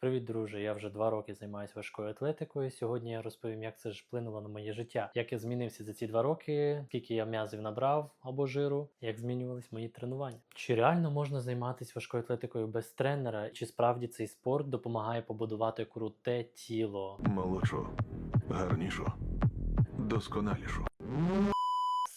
Привіт, друже! Я вже два роки займаюся важкою атлетикою. Сьогодні я розповім, як це ж вплинуло на моє життя, як я змінився за ці два роки, скільки я м'язів набрав або жиру, як змінювались мої тренування. Чи реально можна займатися важкою атлетикою без тренера? Чи справді цей спорт допомагає побудувати круте тіло? Молодшу, гарнішу, досконалішу.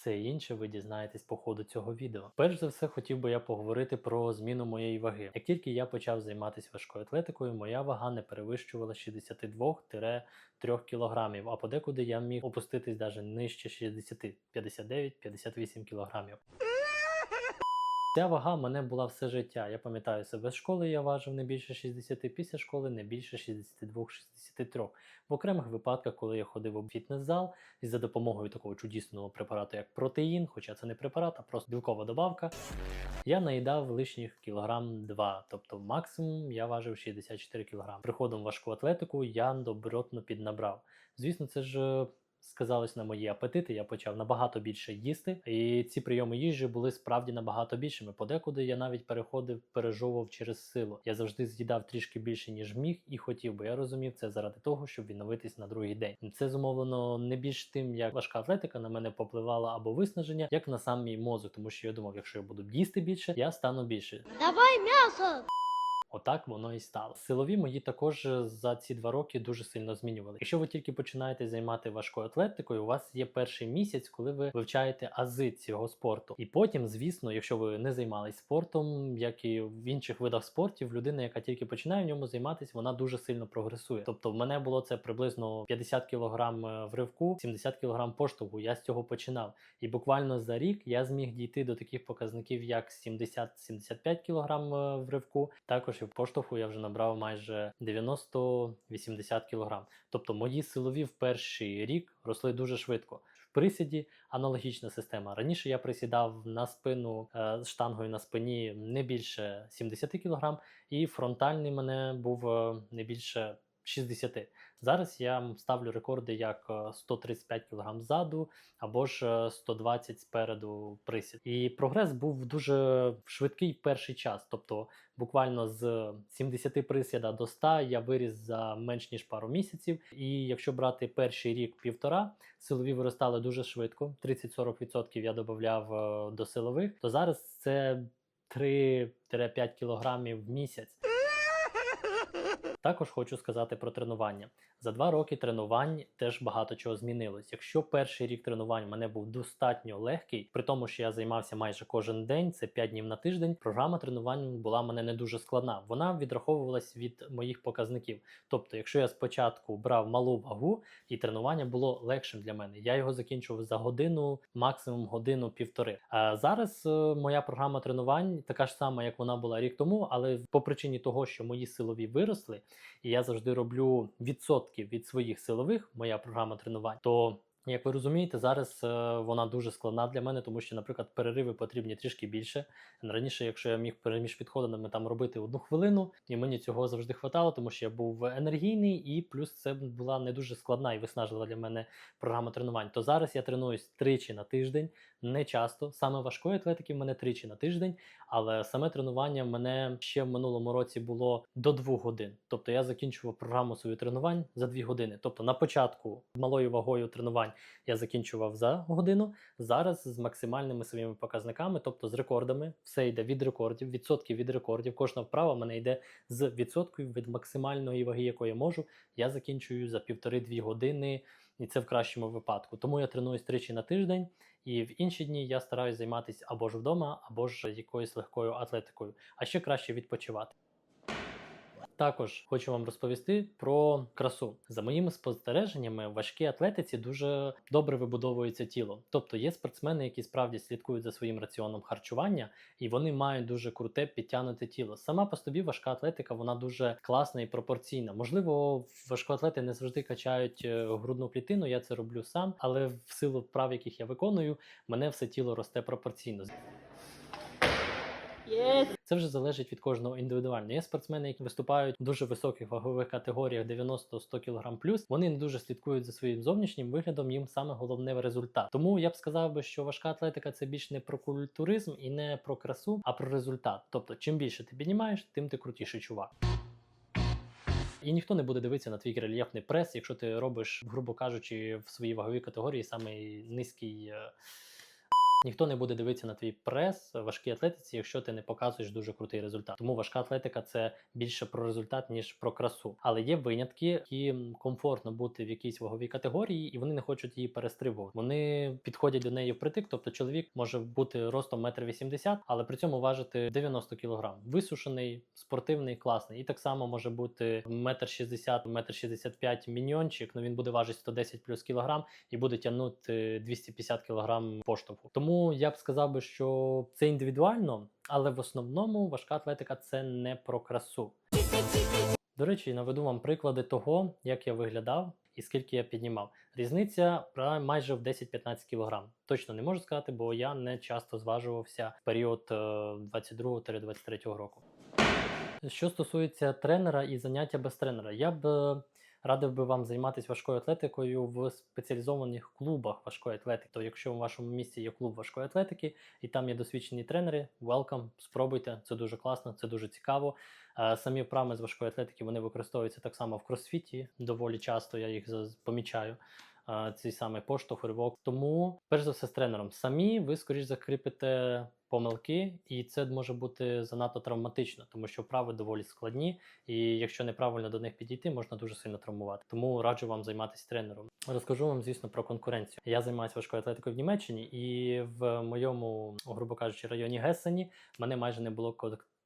Все інше ви дізнаєтесь по ходу цього відео. Перш за все, хотів би я поговорити про зміну моєї ваги. Як тільки я почав займатися важкою атлетикою, моя вага не перевищувала 62-3 кг, а подекуди я міг опуститись навіть нижче 60, 59-58 кг. Ця вага мене була все життя. Я пам'ятаю себе з школи, я важив не більше 60, після школи не більше 62-63. В окремих випадках, коли я ходив у фітнес-зал і за допомогою такого чудісного препарату, як протеїн, хоча це не препарат, а просто білкова добавка, я наїдав лишніх кілограм 2, тобто максимум я важив 64 кг. Приходом важку атлетику я добротно піднабрав. Звісно, це ж. Сказалось на мої апетити, я почав набагато більше їсти, і ці прийоми їжі були справді набагато більшими. Подекуди я навіть переходив, пережовував через силу. Я завжди з'їдав трішки більше, ніж міг, і хотів, бо я розумів це заради того, щоб відновитись на другий день. Це зумовлено не більш тим, як важка атлетика на мене попливала або виснаження, як на сам мій мозок, тому що я думав, якщо я буду їсти більше, я стану більше. Давай мясо! Отак воно і стало. Силові мої також е, за ці два роки дуже сильно змінювали. Якщо ви тільки починаєте займати важкою атлетикою, у вас є перший місяць, коли ви вивчаєте ази цього спорту. І потім, звісно, якщо ви не займались спортом, як і в інших видах спортів, людина, яка тільки починає в ньому займатися, вона дуже сильно прогресує. Тобто, в мене було це приблизно 50 кг в ривку, 70 кг поштовху. Я з цього починав. І буквально за рік я зміг дійти до таких показників, як 70-75 кг в ривку. Також і поштовху я вже набрав майже 90-80 кг. Тобто мої силові в перший рік росли дуже швидко. В присіді аналогічна система. Раніше я присідав на спину е, з штангою на спині не більше 70 кг, і фронтальний мене був е, не більше 60. Зараз я ставлю рекорди як е, 135 кг ззаду або ж е, 120 спереду присід. І прогрес був дуже швидкий перший час. Тобто, буквально з 70 присіда до 100 я виріс за менш ніж пару місяців. І якщо брати перший рік півтора, силові виростали дуже швидко. 30-40% я додавав е, до силових, то зараз це 3-5 кілограмів в місяць. Також хочу сказати про тренування. За два роки тренувань теж багато чого змінилось. Якщо перший рік тренувань в мене був достатньо легкий, при тому, що я займався майже кожен день, це 5 днів на тиждень. Програма тренувань була в мене не дуже складна. Вона відраховувалась від моїх показників. Тобто, якщо я спочатку брав малу вагу, і тренування було легшим для мене, я його закінчував за годину, максимум годину-півтори. А зараз е, моя програма тренувань така ж сама, як вона була рік тому, але по причині того, що мої силові виросли, і я завжди роблю відсотки від своїх силових, моя програма тренувань, то як ви розумієте, зараз е, вона дуже складна для мене, тому що, наприклад, перериви потрібні трішки більше. Раніше, якщо я міг переміж підходами там робити одну хвилину, і мені цього завжди хватало, тому що я був енергійний, і плюс це була не дуже складна і виснажлива для мене програма тренувань. То зараз я тренуюсь тричі на тиждень, не часто. Саме важкої атлетики в мене тричі на тиждень, але саме тренування в мене ще в минулому році було до двох годин. Тобто я закінчував програму свою тренувань за дві години. Тобто на початку малою вагою тренувань я закінчував за годину. Зараз з максимальними своїми показниками, тобто з рекордами, все йде від рекордів, відсотків від рекордів. Кожна вправа в мене йде з відсотків від максимальної ваги, яку я можу. Я закінчую за півтори-дві години, і це в кращому випадку. Тому я тренуюсь тричі на тиждень. І в інші дні я стараюсь займатися або ж вдома, або ж якоюсь легкою атлетикою, а ще краще відпочивати. Також хочу вам розповісти про красу. За моїми спостереженнями, в важкій атлетиці дуже добре вибудовується тіло. Тобто є спортсмени, які справді слідкують за своїм раціоном харчування, і вони мають дуже круте підтягнуте тіло. Сама по собі важка атлетика, вона дуже класна і пропорційна. Можливо, важкоатлети не завжди качають е, грудну клітину, я це роблю сам, але в силу вправ, яких я виконую, мене все тіло росте пропорційно. Yes. Це вже залежить від кожного індивідуально. Є спортсмени, які виступають в дуже високих вагових категоріях 90-100 кг Вони не дуже слідкують за своїм зовнішнім виглядом. Їм саме головне результат. Тому я б сказав би, що важка атлетика це більш не про культуризм і не про красу, а про результат. Тобто, чим більше ти піднімаєш, тим ти крутіший чувак. І ніхто не буде дивитися на твій рельєфний прес, якщо ти робиш, грубо кажучи, в своїй ваговій категорії самий низький. Е, Ніхто не буде дивитися на твій прес в важкій атлетиці, якщо ти не показуєш дуже крутий результат. Тому важка атлетика це більше про результат, ніж про красу. Але є винятки, які комфортно бути в якійсь ваговій категорії, і вони не хочуть її перестрибувати. Вони підходять до неї впритик. Тобто чоловік може бути ростом 1,80 м, але при цьому важити 90 кг. Висушений, спортивний, класний. І так само може бути 1,60 м, 1,65 м міньйончик, ну він буде важити 110 плюс кілограм і буде тягнути 250 кг поштовху. Тому я б сказав би, що це індивідуально, але в основному важка атлетика це не про красу. До речі, наведу вам приклади того, як я виглядав і скільки я піднімав. Різниця майже в 10-15 кг. Точно не можу сказати, бо я не часто зважувався в період е, 22-23 року. Що стосується тренера і заняття без тренера, я б е, радив би вам займатися важкою атлетикою в спеціалізованих клубах важкої атлетики. То якщо в вашому місті є клуб важкої атлетики і там є досвідчені тренери, welcome, спробуйте, це дуже класно, це дуже цікаво. Е, Самі вправи з важкої атлетики вони використовуються так само в кросфіті. Доволі часто я їх помічаю. Цей самий поштовх, ривок. Тому, перш за все, з тренером. Самі ви, скоріш закріпите помилки, і це може бути занадто травматично, тому що вправи доволі складні, і якщо неправильно до них підійти, можна дуже сильно травмувати. Тому раджу вам займатися тренером. Розкажу вам, звісно, про конкуренцію. Я займаюся важкою атлетикою в Німеччині, і в моєму, грубо кажучи, районі Гессені мене майже не було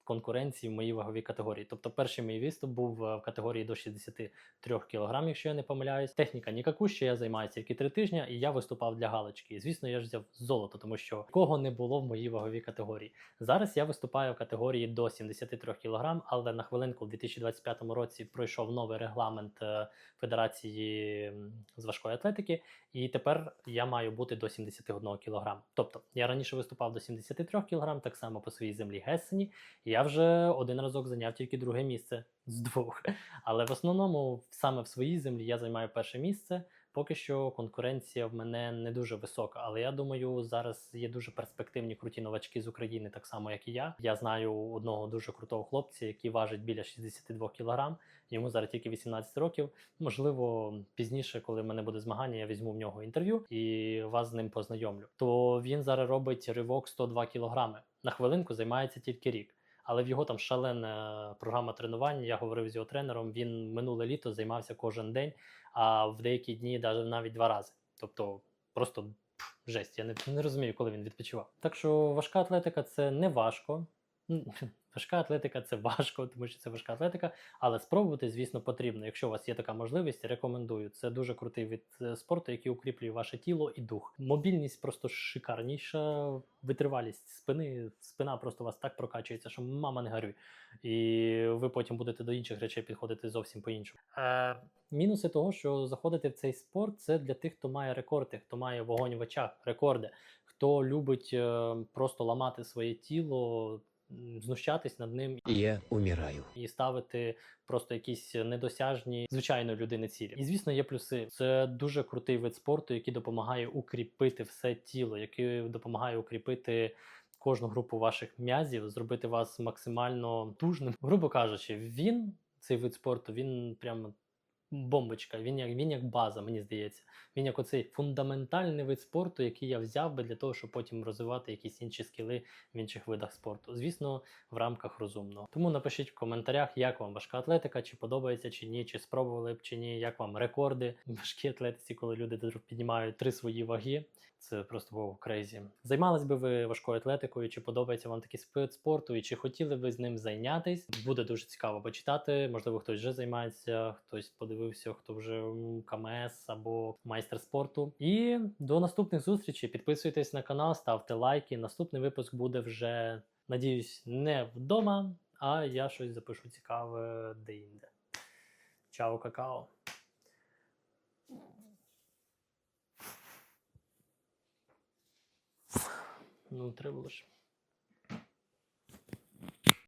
конкуренції в моїй ваговій категорії. Тобто, перший мій виступ був е, в категорії до 63 кг, якщо я не помиляюсь. Техніка ніяку, ще я займаюся тільки три тижні, і я виступав для галочки. І звісно, я ж взяв золото, тому що кого не було в моїй ваговій категорії. Зараз я виступаю в категорії до 73 кг, але на хвилинку в 2025 році пройшов новий регламент е, Федерації з важкої атлетики, і тепер я маю бути до 71 кг. Тобто я раніше виступав до 73 кг, так само по своїй землі Гессені. і Я вже один разок зайняв тільки друге місце з двох. Але в основному саме в своїй землі я займаю перше місце. Поки що конкуренція в мене не дуже висока, але я думаю, зараз є дуже перспективні круті новачки з України, так само як і я. Я знаю одного дуже крутого хлопця, який важить біля 62 кг. Йому зараз тільки 18 років. Можливо, пізніше, коли в мене буде змагання, я візьму в нього інтерв'ю і вас з ним познайомлю. То він зараз робить ривок 102 кг. На хвилинку займається тільки рік. Але в його там шалена програма тренувань. Я говорив з його тренером. Він минуле літо займався кожен день, а в деякі дні навіть два рази. Тобто просто пф, жесть. Я не, не розумію, коли він відпочивав. Так що важка атлетика це не важко. М, Важка атлетика це важко, тому що це важка атлетика, але спробувати, звісно, потрібно. Якщо у вас є така можливість, рекомендую. Це дуже крутий вид е, спорту, який укріплює ваше тіло і дух. Мобільність просто шикарніша, витривалість спини. Спина просто у вас так прокачується, що мама не горюй. І ви потім будете до інших речей підходити зовсім по-іншому. Е, мінуси того, що заходити в цей спорт, це для тих, хто має рекорди, хто має вогонь в очах, рекорди, хто любить е, просто ламати своє тіло. Знущатись над ним Я умираю. і ставити просто якісь недосяжні звичайної людини цілі. І звісно, є плюси. Це дуже крутий вид спорту, який допомагає укріпити все тіло, який допомагає укріпити. Кожну групу ваших м'язів зробити вас максимально тужним. Грубо кажучи, він цей вид спорту, він прямо бомбочка. Він як він як база, мені здається. Він як оцей фундаментальний вид спорту, який я взяв би для того, щоб потім розвивати якісь інші скіли в інших видах спорту. Звісно, в рамках розумного. Тому напишіть в коментарях, як вам важка атлетика, чи подобається, чи ні, чи спробували б, чи ні, як вам рекорди в важкій атлетиці, коли люди піднімають три свої ваги. Це просто вау, крейзі. Займались би ви важкою атлетикою, чи подобається вам такий вид спорту, і чи хотіли ви з ним зайнятись? Буде дуже цікаво почитати. Можливо, хтось вже займається, хтось подивився, хто вже КМС або майстер спорту. І до наступних зустрічей. Підписуйтесь на канал, ставте лайки. Наступний випуск буде вже, надіюсь, не вдома, а я щось запишу цікаве де-інде. Чао, какао. Ну, треба ж.